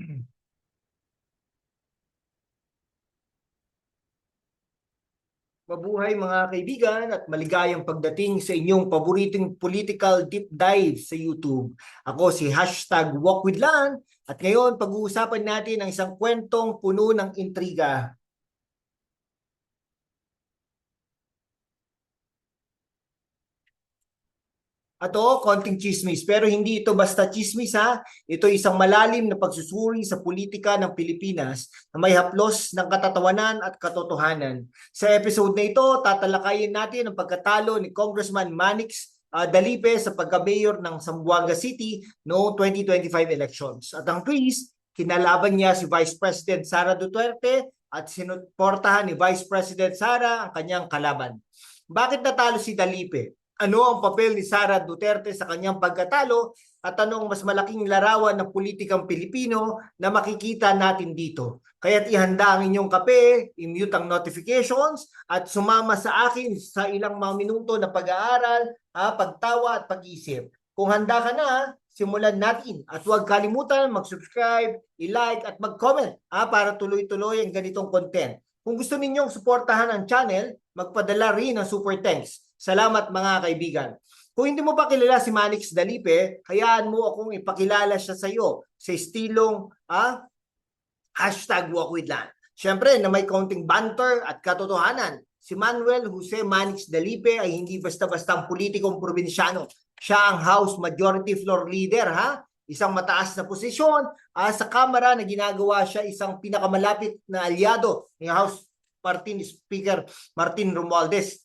Mabuhay mga kaibigan at maligayang pagdating sa inyong paboritong political deep dive sa YouTube. Ako si Hashtag Walk with Lan at ngayon pag-uusapan natin ang isang kwentong puno ng intriga. Ato, konting chismis. Pero hindi ito basta chismis ha. Ito isang malalim na pagsusuri sa politika ng Pilipinas na may haplos ng katatawanan at katotohanan. Sa episode na ito, tatalakayin natin ang pagkatalo ni Congressman Manix uh, Dalipe sa pagka-mayor ng Zamboanga City noong 2025 elections. At ang twist, kinalaban niya si Vice President Sara Duterte at sinuportahan ni Vice President Sara ang kanyang kalaban. Bakit natalo si Dalipe? Ano ang papel ni Sara Duterte sa kanyang pagkatalo at ano ang mas malaking larawan ng politikang Pilipino na makikita natin dito. Kaya't ihanda ang inyong kape, i-mute ang notifications at sumama sa akin sa ilang mga minuto na pag-aaral, ha, pagtawa at pag-isip. Kung handa ka na, simulan natin. At huwag kalimutan mag-subscribe, i-like at mag-comment ha, para tuloy-tuloy ang ganitong content. Kung gusto ninyong suportahan ang channel, magpadala rin ng super thanks. Salamat mga kaibigan. Kung hindi mo pa kilala si Manix Dalipe, hayaan mo akong ipakilala siya sa iyo sa estilong ah, hashtag walkwithland. Siyempre na may counting banter at katotohanan. Si Manuel Jose Manix Dalipe ay hindi basta-bastang politikong probinsyano. Siya ang House Majority Floor Leader ha. Isang mataas na posisyon ah, sa Kamara na ginagawa siya isang pinakamalapit na alyado ni House Party Speaker Martin Romualdez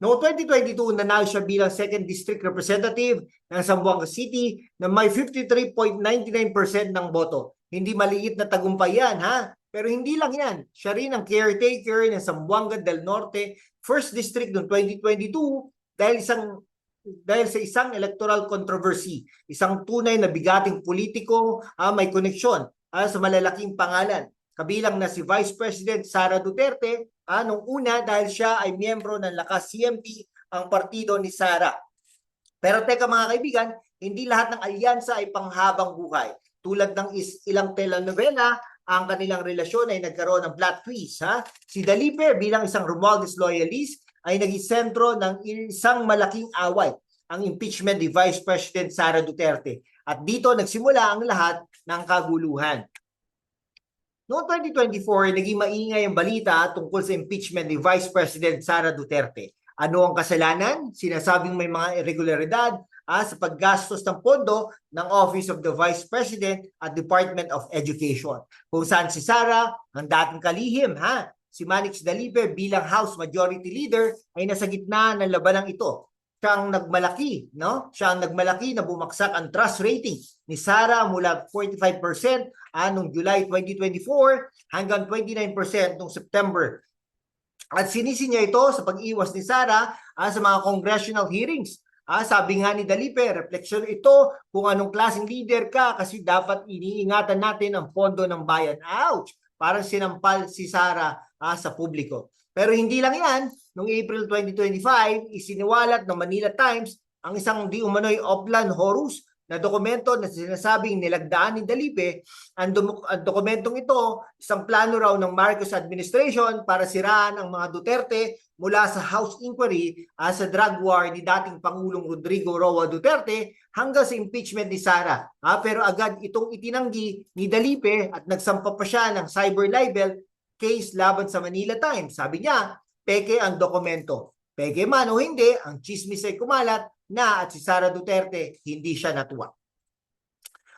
Noong 2022, nanalo siya bilang 2nd District Representative ng Zamboanga City na may 53.99% ng boto. Hindi maliit na tagumpay yan, ha? Pero hindi lang yan. Siya rin ang caretaker ng Zamboanga del Norte 1st District noong 2022 dahil isang dahil sa isang electoral controversy, isang tunay na bigating politiko ah, may koneksyon ah, sa malalaking pangalan. Kabilang na si Vice President Sara Duterte Ah, nung una dahil siya ay miyembro ng Lakas CMP, ang partido ni Sara. Pero teka mga kaibigan, hindi lahat ng alyansa ay panghabang buhay. Tulad ng is, ilang telenovela, ang kanilang relasyon ay nagkaroon ng plot twist. Ha? Si Dalipe bilang isang Romualdez loyalist ay naging sentro ng isang malaking away, ang impeachment ni Vice President Sara Duterte. At dito nagsimula ang lahat ng kaguluhan. Noong 2024, naging maingay ang balita tungkol sa impeachment ni Vice President Sara Duterte. Ano ang kasalanan? Sinasabing may mga irregularidad ah, sa paggastos ng pondo ng Office of the Vice President at Department of Education. Kung saan si Sara, ang dating kalihim, ha? si Manix Dalipe bilang House Majority Leader ay nasa gitna ng labanang ito siyang nagmalaki, no? Siya ang nagmalaki na bumagsak ang trust rating ni Sara mula 45% ah, noong July 2024 hanggang 29% noong September. At sinisi niya ito sa pag-iwas ni Sara ah, sa mga congressional hearings. Ah, sabi nga ni Dalipe, refleksyon ito kung anong klaseng leader ka kasi dapat iniingatan natin ang pondo ng bayan. Ouch! Parang sinampal si Sara ah, sa publiko. Pero hindi lang yan, noong April 2025, isiniwalat ng Manila Times ang isang di umano'y Oplan Horus na dokumento na sinasabing nilagdaan ni Dalipe. Ang, dum- ang dokumentong ito, isang plano raw ng Marcos administration para siraan ang mga Duterte mula sa House Inquiry uh, sa drug war ni dating Pangulong Rodrigo Roa Duterte hanggang sa impeachment ni Sara. Uh, pero agad itong itinanggi ni Dalipe at nagsampa pa siya ng cyber libel case laban sa Manila Times. Sabi niya, peke ang dokumento. Peke man o hindi, ang chismis ay kumalat na at si Sara Duterte hindi siya natuwa.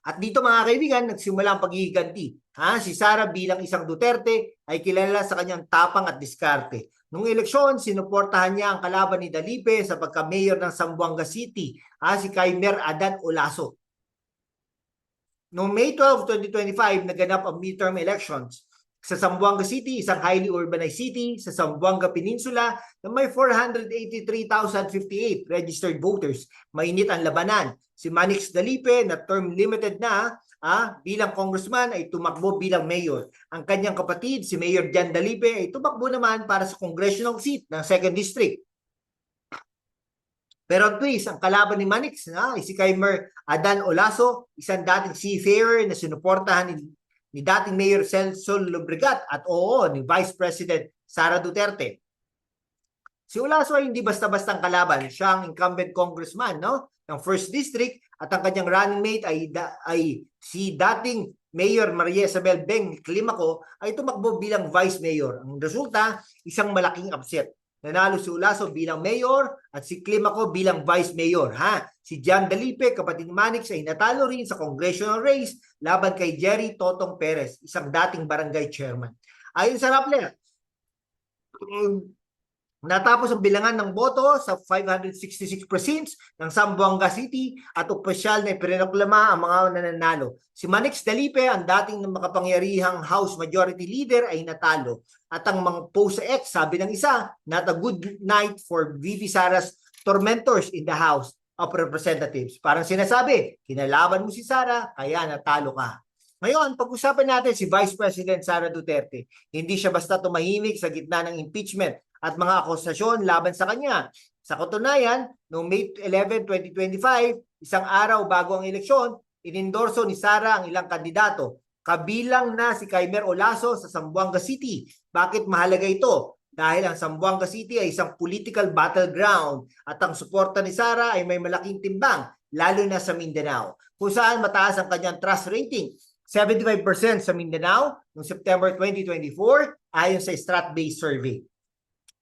At dito mga kaibigan, nagsimula ang paghihiganti. Ha? Si Sara bilang isang Duterte ay kilala sa kanyang tapang at diskarte. Nung eleksyon, sinuportahan niya ang kalaban ni Dalipe sa pagka-mayor ng Zamboanga City, ha? si Kaimer Adan Olaso. Noong May 12, 2025, naganap ang midterm elections. Sa Zamboanga City, isang highly urbanized city sa Zamboanga Peninsula na may 483,058 registered voters. Mainit ang labanan. Si Manix Dalipe na term limited na ah, bilang congressman ay tumakbo bilang mayor. Ang kanyang kapatid, si Mayor Jan Dalipe, ay tumakbo naman para sa congressional seat ng 2nd District. Pero ang twist, ang kalaban ni Manix na, ay si Kaimer Adan Olaso, isang dating seafarer na sinuportahan ni ni dating Mayor Celso Lobregat at oo, ni Vice President Sara Duterte. Si Ulaso ay hindi basta-bastang kalaban. Siya ang incumbent congressman no? ng 1st District at ang kanyang running mate ay, da- ay si dating Mayor Maria Isabel Beng Climaco ay tumakbo bilang Vice Mayor. Ang resulta, isang malaking upset. Nanalo si Ulaso bilang Mayor at si Climaco bilang Vice Mayor. Ha? Si John Dalipe, kapatid ni Manix, ay natalo rin sa congressional race laban kay Jerry Totong Perez, isang dating barangay chairman. Ayon sa Rappler, um, Natapos ang bilangan ng boto sa 566 precincts ng Zamboanga City at opisyal na ipinoklama ang mga nananalo. Si Manix Dalipe, ang dating makapangyarihang House Majority Leader ay natalo. At ang mga post X, sabi ng isa, not a good night for VP Sara's tormentors in the House of Representatives. Parang sinasabi, kinalaban mo si Sara, kaya natalo ka. Ngayon, pag-usapan natin si Vice President Sara Duterte. Hindi siya basta tumahimik sa gitna ng impeachment at mga akusasyon laban sa kanya. Sa katunayan, noong May 11, 2025, isang araw bago ang eleksyon, inendorso ni Sara ang ilang kandidato. Kabilang na si Kaimer Olaso sa Zamboanga City. Bakit mahalaga ito? Dahil ang Zamboanga City ay isang political battleground at ang suporta ni Sara ay may malaking timbang, lalo na sa Mindanao, kung saan mataas ang kanyang trust rating. 75% sa Mindanao noong September 2024 ayon sa Strat-based survey.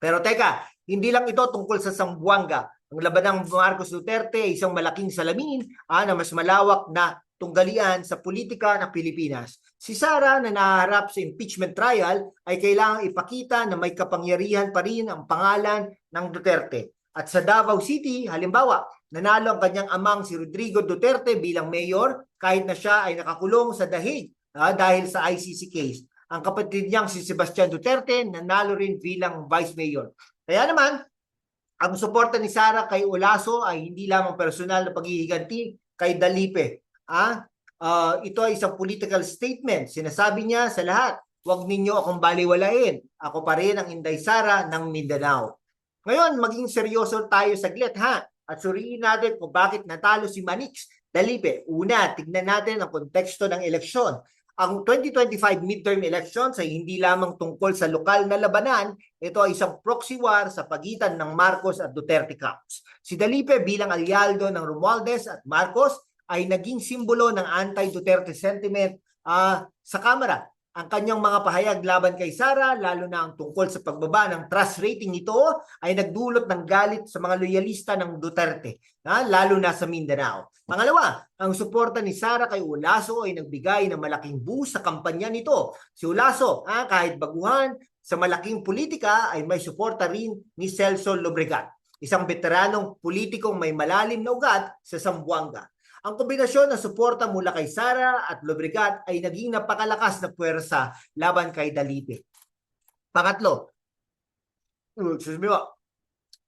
Pero teka, hindi lang ito tungkol sa Sambuanga. Ang laban ng Marcos Duterte ay isang malaking salamin ah, na mas malawak na tunggalian sa politika ng Pilipinas. Si Sara na naharap sa impeachment trial ay kailangang ipakita na may kapangyarihan pa rin ang pangalan ng Duterte. At sa Davao City, halimbawa, nanalo ang kanyang amang si Rodrigo Duterte bilang mayor kahit na siya ay nakakulong sa dahig ah, dahil sa ICC case ang kapatid niyang si Sebastian Duterte nanalo rin bilang vice mayor. Kaya naman, ang suporta ni Sara kay Olaso ay hindi lamang personal na paghihiganti kay Dalipe. Ah, ah, ito ay isang political statement. Sinasabi niya sa lahat, huwag ninyo akong baliwalain. Ako pa rin ang Inday Sara ng Mindanao. Ngayon, maging seryoso tayo saglit ha. At suriin natin kung bakit natalo si Manix Dalipe. Una, tignan natin ang konteksto ng eleksyon ang 2025 midterm elections ay hindi lamang tungkol sa lokal na labanan, ito ay isang proxy war sa pagitan ng Marcos at Duterte camps. Si Dalipe bilang alialdo ng Romualdez at Marcos ay naging simbolo ng anti-Duterte sentiment uh, sa Kamara. Ang kanyang mga pahayag laban kay Sara, lalo na ang tungkol sa pagbaba ng trust rating nito, ay nagdulot ng galit sa mga loyalista ng Duterte, ha? lalo na sa Mindanao. Pangalawa, ang suporta ni Sara kay Ulaso ay nagbigay ng malaking boost sa kampanya nito. Si Ulaso, ha, kahit baguhan sa malaking politika, ay may suporta rin ni Celso Lobregat, isang veteranong politikong may malalim na ugat sa Zamboanga. Ang kombinasyon ng suporta mula kay Sara at Lobregat ay naging napakalakas na puwersa laban kay Dalipe. Pangatlo, excuse me,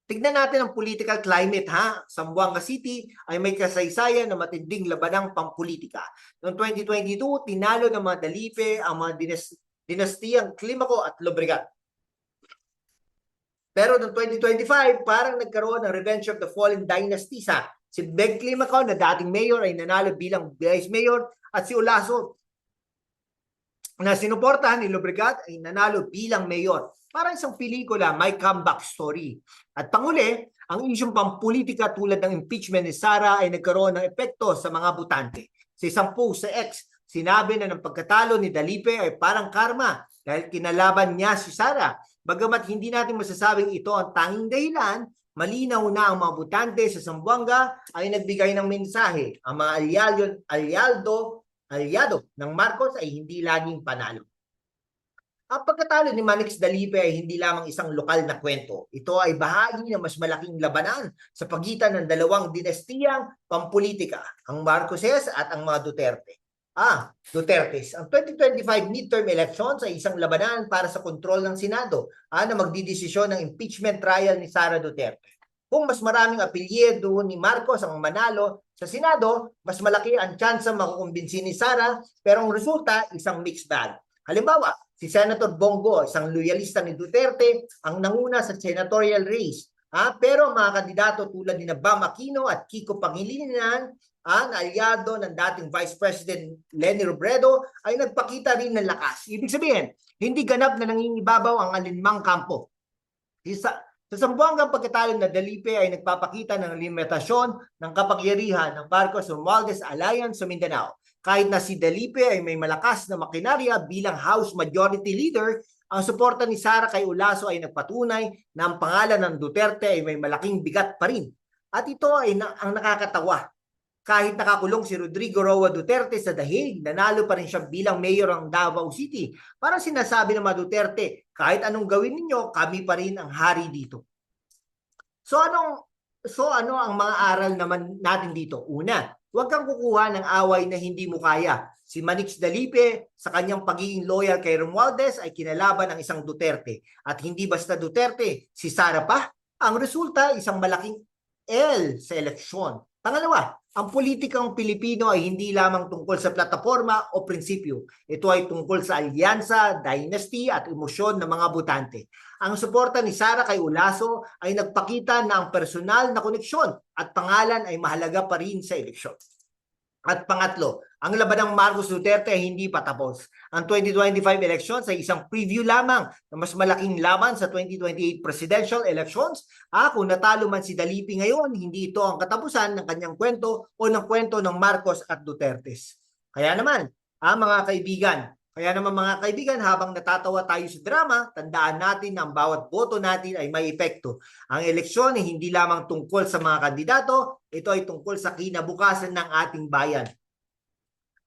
tignan natin ang political climate ha. Sambuanga City ay may kasaysayan na matinding labanang pampolitika. Noong 2022, tinalo ng mga Dalipe ang mga dinas dinastiyang Climaco at Lobregat. Pero noong 2025, parang nagkaroon ng Revenge of the Fallen Dynasty sa si Beg Climaco na dating mayor ay nanalo bilang vice mayor at si Olaso na sinuportahan ni Lobregat ay nanalo bilang mayor. Parang isang pelikula, may comeback story. At panguli, ang isyong pampolitika tulad ng impeachment ni Sara ay nagkaroon ng epekto sa mga butante. Sa isang post sa X, sinabi na ng pagkatalo ni Dalipe ay parang karma dahil kinalaban niya si Sara. Bagamat hindi natin masasabing ito ang tanging dahilan, malinaw na ang mga butante sa Zamboanga ay nagbigay ng mensahe. Ang mga alialdo, alialdo, aliado ng Marcos ay hindi laging panalo. Ang pagkatalo ni Manix Dalipe ay hindi lamang isang lokal na kwento. Ito ay bahagi ng mas malaking labanan sa pagitan ng dalawang dinastiyang pampolitika, ang Marcoses at ang mga Duterte. Ah, Dutertes. Ang 2025 midterm elections ay isang labanan para sa kontrol ng Senado ah, na magdidesisyon ng impeachment trial ni Sara Duterte. Kung mas maraming apelyido ni Marcos ang manalo sa Senado, mas malaki ang tsansa makukumbinsi ni Sara pero ang resulta isang mixed bag. Halimbawa, si Senator Bongo, isang loyalista ni Duterte, ang nanguna sa senatorial race. Ah, pero mga kandidato tulad ni Bam Aquino at Kiko Pangilinan na aliado ng dating Vice President Lenny Robredo ay nagpakita rin ng lakas. Ibig sabihin, hindi ganap na nangingibabaw ang alinmang kampo. Isa, sa Zamboanga pagkatalo na Dalipe ay nagpapakita ng limitasyon ng kapangyarihan ng Marcos Romualdez Alliance sa Mindanao. Kahit na si Dalipe ay may malakas na makinarya bilang House Majority Leader, ang suporta ni Sara kay Ulaso ay nagpatunay na ang pangalan ng Duterte ay may malaking bigat pa rin. At ito ay na, ang nakakatawa. Kahit nakakulong si Rodrigo Roa Duterte sa Dahig, nanalo pa rin siya bilang mayor ng Davao City. Parang sinasabi ng mga Duterte, kahit anong gawin ninyo, kami pa rin ang hari dito. So anong so ano ang mga aral naman natin dito? Una, huwag kang kukuha ng away na hindi mo kaya. Si Manix Dalipe sa kanyang pagiging loyal kay Romualdez ay kinalaban ng isang Duterte. At hindi basta Duterte, si Sara pa. Ang resulta, isang malaking L sa eleksyon. Pangalawa, ang politikang Pilipino ay hindi lamang tungkol sa plataforma o prinsipyo. Ito ay tungkol sa alyansa, dynasty at emosyon ng mga botante. Ang suporta ni Sara kay Ulaso ay nagpakita na ang personal na koneksyon at pangalan ay mahalaga pa rin sa eleksyon. At pangatlo, ang laban ng Marcos Duterte ay hindi pa tapos. Ang 2025 elections ay isang preview lamang na mas malaking laban sa 2028 presidential elections. Ah, kung natalo man si Dalipi ngayon, hindi ito ang katapusan ng kanyang kwento o ng kwento ng Marcos at Dutertes. Kaya naman, ah, mga kaibigan, kaya naman mga kaibigan, habang natatawa tayo sa drama, tandaan natin na ang bawat boto natin ay may epekto. Ang eleksyon ay hindi lamang tungkol sa mga kandidato, ito ay tungkol sa kinabukasan ng ating bayan.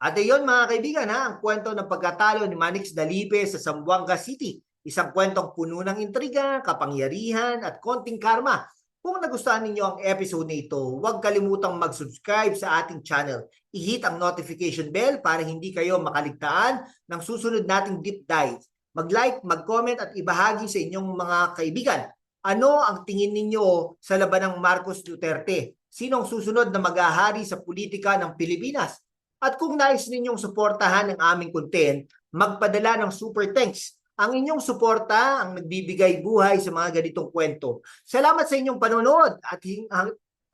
At iyon mga kaibigan, ha, ang kwento ng pagkatalo ni Manix Dalipe sa Zamboanga City. Isang kwentong puno ng intriga, kapangyarihan at konting karma. Kung nagustuhan ninyo ang episode na ito, huwag kalimutang mag-subscribe sa ating channel. I-hit ang notification bell para hindi kayo makaligtaan ng susunod nating deep dive. Mag-like, mag-comment at ibahagi sa inyong mga kaibigan. Ano ang tingin ninyo sa laban ng Marcos Duterte? Sino ang susunod na mag-ahari sa politika ng Pilipinas? At kung nais ninyong suportahan ang aming content, magpadala ng super thanks. Ang inyong suporta ang nagbibigay buhay sa mga ganitong kwento. Salamat sa inyong panonood at, hing-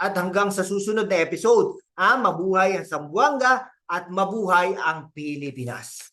at hanggang sa susunod na episode. Ah, mabuhay ang Sambuanga at mabuhay ang Pilipinas.